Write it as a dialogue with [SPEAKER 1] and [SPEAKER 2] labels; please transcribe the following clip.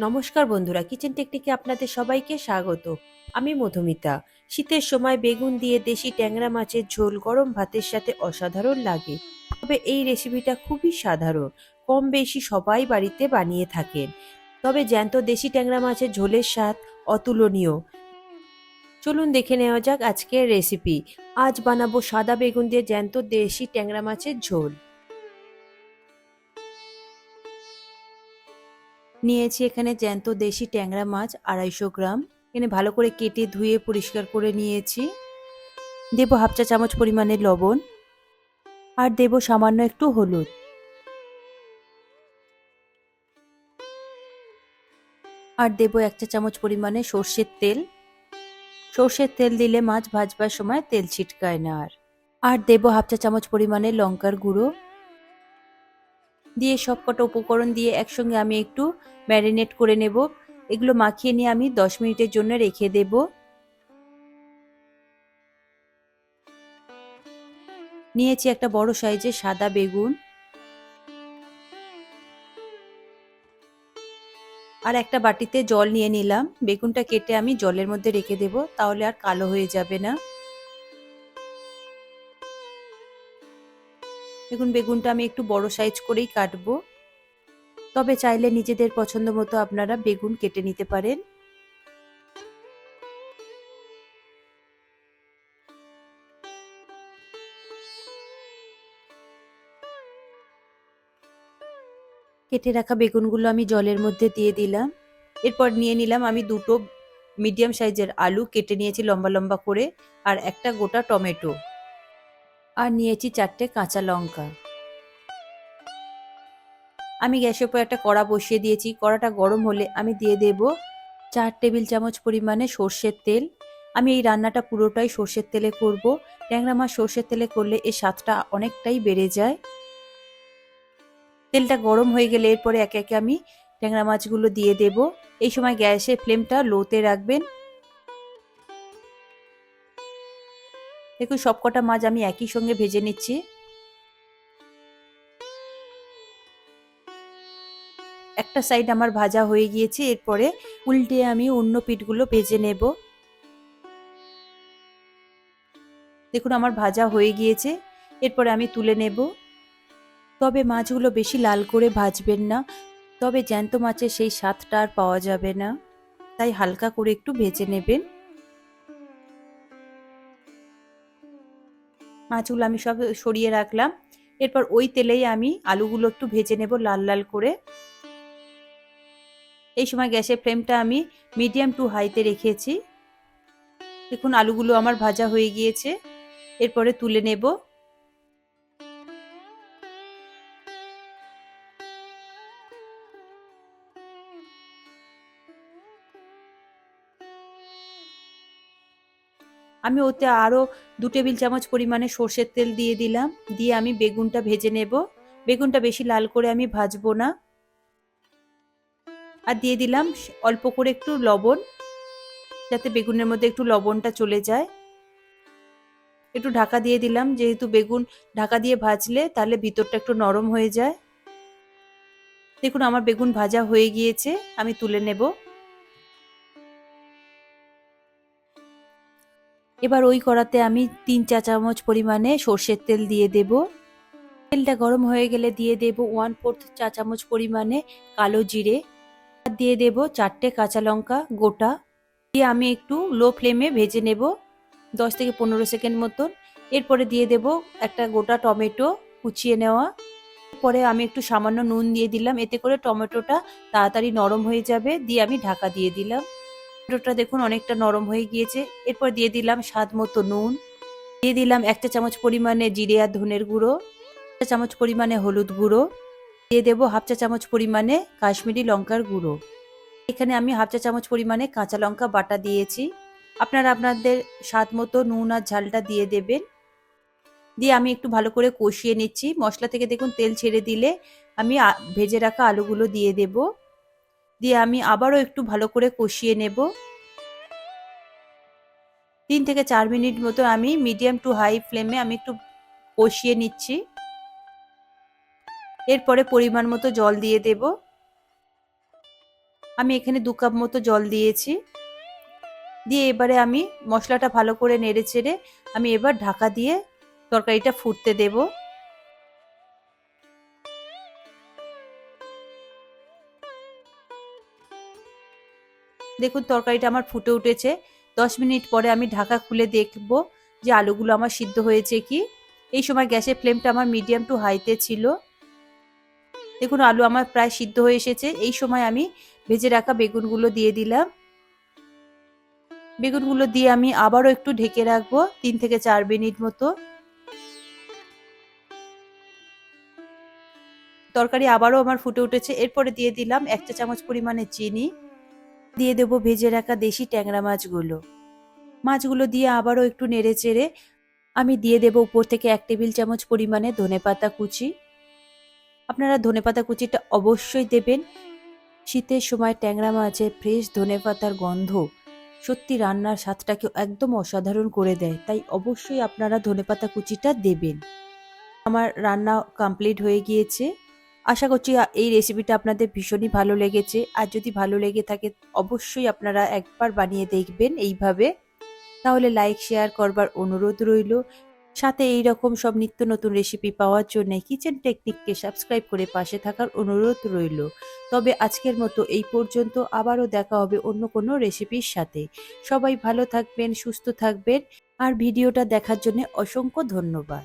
[SPEAKER 1] নমস্কার বন্ধুরা কিচেন টেকনিকে আপনাদের সবাইকে স্বাগত। আমি মধুমিতা। শীতের সময় বেগুন দিয়ে দেশি ট্যাংরা মাছের ঝোল গরম ভাতের সাথে অসাধারণ লাগে। তবে এই রেসিপিটা খুবই সাধারণ। কম বেশি সবাই বাড়িতে বানিয়ে থাকেন। তবে জ্যান্ত দেশি ট্যাংরা মাছের ঝোলের স্বাদ অতুলনীয়। চলুন দেখে নেওয়া যাক আজকের রেসিপি আজ বানাবো সাদা বেগুন দিয়ে জ্যান্ত দেশি ট্যাংরা মাছের ঝোল। নিয়েছি এখানে জ্যান্ত দেশি ট্যাংরা মাছ আড়াইশো গ্রাম। এখানে ভালো করে কেটে ধুয়ে পরিষ্কার করে নিয়েছি। দেব হাফ চা চামচ পরিমাণে লবণ। আর দেব সামান্য একটু হলুদ। আর দেব এক চা চামচ পরিমাণে সর্ষের তেল। সর্ষের তেল দিলে মাছ ভাজবার সময় তেল ছিটকায় না আর। আর দেব হাফ চা চামচ পরিমাণে লঙ্কার গুঁড়ো। দিয়ে সবকটা উপকরণ দিয়ে একসঙ্গে আমি একটু ম্যারিনেট করে নেব। এগুলো মাখিয়ে নিয়ে আমি দশ মিনিটের জন্য রেখে দেব। নিয়েছি একটা বড় সাইজের সাদা বেগুন। আর একটা বাটিতে জল নিয়ে নিলাম। বেগুনটা কেটে আমি জলের মধ্যে রেখে দেব, তাহলে আর কালো হয়ে যাবে না। দেখুন বেগুনটা আমি একটু বড় সাইজ করেই কাটবো। তবে চাইলে নিজেদের পছন্দ মতো আপনারা বেগুন কেটে নিতে পারেন। কেটে রাখা বেগুনগুলো আমি জলের মধ্যে দিয়ে দিলাম। এরপর নিয়ে নিলাম আমি দুটো মিডিয়াম সাইজের আলু, কেটে নিয়েছি লম্বা লম্বা করে, আর একটা গোটা টমেটো। আর নিয়েছি চারটে কাঁচা লঙ্কা। আমি গ্যাসের উপর একটা কড়া বসিয়ে দিয়েছি। কড়াটা গরম হলে আমি দিয়ে দেব চার টেবিল চামচ পরিমাণে সর্ষের তেল। আমি এই রান্নাটা পুরোটাই সর্ষের তেলে করব। ট্যাংরা মাছ সর্ষের তেলে করলে এর স্বাদটা অনেকটাই বেড়ে যায়। তেলটা গরম হয়ে গেলে এরপরে একে একে আমি ট্যাংরা মাছগুলো দিয়ে দেব। এই সময় গ্যাসের ফ্লেমটা লোতে রাখবেন। দেখুন, সবকটা মাছ আমি একই সঙ্গে ভেজে নিচ্ছি। একটা সাইড আমার ভাজা হয়ে গিয়েছে, এরপরে উল্টে আমি অন্য পিঠগুলো ভেজে নেব। দেখুন, আমার ভাজা হয়ে গিয়েছে, এরপরে আমি তুলে নেব। তবে মাছগুলো বেশি লাল করে ভাজবেন না, তবে জ্যান্ত মাছের সেই স্বাদটা আর পাওয়া যাবে না। তাই হালকা করে একটু ভেজে নেবেন। মাছগুলো আমি সব সরিয়ে রাখলাম। এরপর ওই তেলেই আমি আলুগুলো একটু ভেজে নেব লাল লাল করে। এই সময় গ্যাসের ফ্লেমটা আমি মিডিয়াম টু হাইতে রেখেছি। দেখুন, আলুগুলো আমার ভাজা হয়ে গিয়েছে। এরপরে তুলে নেব। আমি ওতে আরও দু টেবিল চামচ পরিমাণে সর্ষের তেল দিয়ে দিলাম। দিয়ে আমি বেগুনটা ভেজে নেব। বেগুনটা বেশি লাল করে আমি ভাজবো না। আর দিয়ে দিলাম অল্প করে একটু লবণ, যাতে বেগুনের মধ্যে একটু লবণটা চলে যায়। একটু ঢাকা দিয়ে দিলাম। যেহেতু বেগুন ঢাকা দিয়ে ভাজলে তাহলে ভিতরটা একটু নরম হয়ে যায়। দেখুন, আমার বেগুন ভাজা হয়ে গিয়েছে। আমি তুলে নেব। এবার ওই কড়াতে আমি তিন চা চামচ পরিমাণে সর্ষের তেল দিয়ে দেব। তেলটা গরম হয়ে গেলে দিয়ে দেব ওয়ান ফোর্থ চা চামচ পরিমাণে কালো জিরে। দিয়ে দেব চারটে কাঁচা লঙ্কা গোটা। দিয়ে আমি একটু লো ফ্লেমে ভেজে নেব দশ থেকে পনেরো সেকেন্ড মতন। এরপরে দিয়ে দেব একটা গোটা টমেটো কুচিয়ে নেওয়া। পরে আমি একটু সামান্য নুন দিয়ে দিলাম। এতে করে টমেটোটা তাড়াতাড়ি নরম হয়ে যাবে। দিয়ে আমি ঢাকা দিয়ে দিলাম। টমেটোটা দেখুন অনেকটা নরম হয়ে গিয়েছে। এরপর দিয়ে দিলাম স্বাদ মতো নুন। দিয়ে দিলাম একটা চামচ পরিমাণে জিরে আর ধনের গুঁড়ো, একটা চামচ পরিমাণে হলুদ গুঁড়ো। দিয়ে দেবো হাফ চা চামচ পরিমাণে কাশ্মীরি লঙ্কার গুঁড়ো। এখানে আমি হাফ চা চামচ পরিমাণে কাঁচা লঙ্কা বাটা দিয়েছি। আপনারা আপনাদের স্বাদ মতো নুন আর ঝালটা দিয়ে দেবেন। দিয়ে আমি একটু ভালো করে কষিয়ে নিচ্ছি। মশলা থেকে দেখুন তেল ছেড়ে দিলে আমি ভেজে রাখা আলুগুলো দিয়ে দেব। দিয়ে আমি আবারও একটু ভালো করে কষিয়ে নেব। তিন থেকে চার মিনিট মতো আমি মিডিয়াম টু হাই ফ্লেমে আমি একটু কষিয়ে নিচ্ছি। এরপরে পরিমাণ মতো জল দিয়ে দেব। আমি এখানে দু কাপ মতো জল দিয়েছি। দিয়ে এবারে আমি মশলাটা ভালো করে নেড়ে চেড়ে আমি এবার ঢাকা দিয়ে তরকারিটা ফুটতে দেব। দেখুন, তরকারিটা আমার ফুটে উঠেছে। দশ মিনিট পরে আমি ঢাকা খুলে দেখব যে আলুগুলো আমার সিদ্ধ হয়েছে কি। এই সময় গ্যাসের ফ্লেমটা আমার মিডিয়াম টু হাইতে ছিল। দেখুন, আলু আমার প্রায় সিদ্ধ হয়ে এসেছে। এই সময় আমি ভেজে রাখা বেগুনগুলো দিয়ে দিলাম। বেগুনগুলো দিয়ে আমি আবারও একটু ঢেকে রাখব তিন থেকে চার মিনিট মতো। তরকারি আবারও আমার ফুটে উঠেছে। এরপরে দিয়ে দিলাম এক চা চামচ পরিমাণে চিনি। দিয়ে দেবো ভেজে রাখা দেশি ট্যাংরা মাছগুলো। মাছগুলো দিয়ে আবারও একটু নেড়ে চেড়ে আমি দিয়ে দেবো উপর থেকে এক টেবিল চামচ পরিমাণে ধনেপাতা কুচি। আপনারা ধনেপাতা কুচিটা অবশ্যই দেবেন। শীতের সময় ট্যাংরা মাছের ফ্রেশ ধনেপাতার গন্ধ সত্যি রান্নার স্বাদটাকে একদম অসাধারণ করে দেয়, তাই অবশ্যই আপনারা ধনেপাতা কুচিটা দেবেন। আমার রান্না কমপ্লিট হয়ে গিয়েছে। আশা করছি এই রেসিপিটা আপনাদের ভীষণই ভালো লেগেছে। আর যদি ভালো লেগে থাকে, অবশ্যই আপনারা একবার বানিয়ে দেখবেন এইভাবে। তাহলে লাইক শেয়ার করবার অনুরোধ রইল। সাথে এই রকম সব নিত্য নতুন রেসিপি পাওয়ার জন্য কিচেন টেকনিককে সাবস্ক্রাইব করে পাশে থাকার অনুরোধ রইল। তবে আজকের মতো এই পর্যন্ত। আবারও দেখা হবে অন্য কোনো রেসিপির সাথে। সবাই ভালো থাকবেন, সুস্থ থাকবেন। আর ভিডিওটা দেখার জন্য অসংখ্য ধন্যবাদ।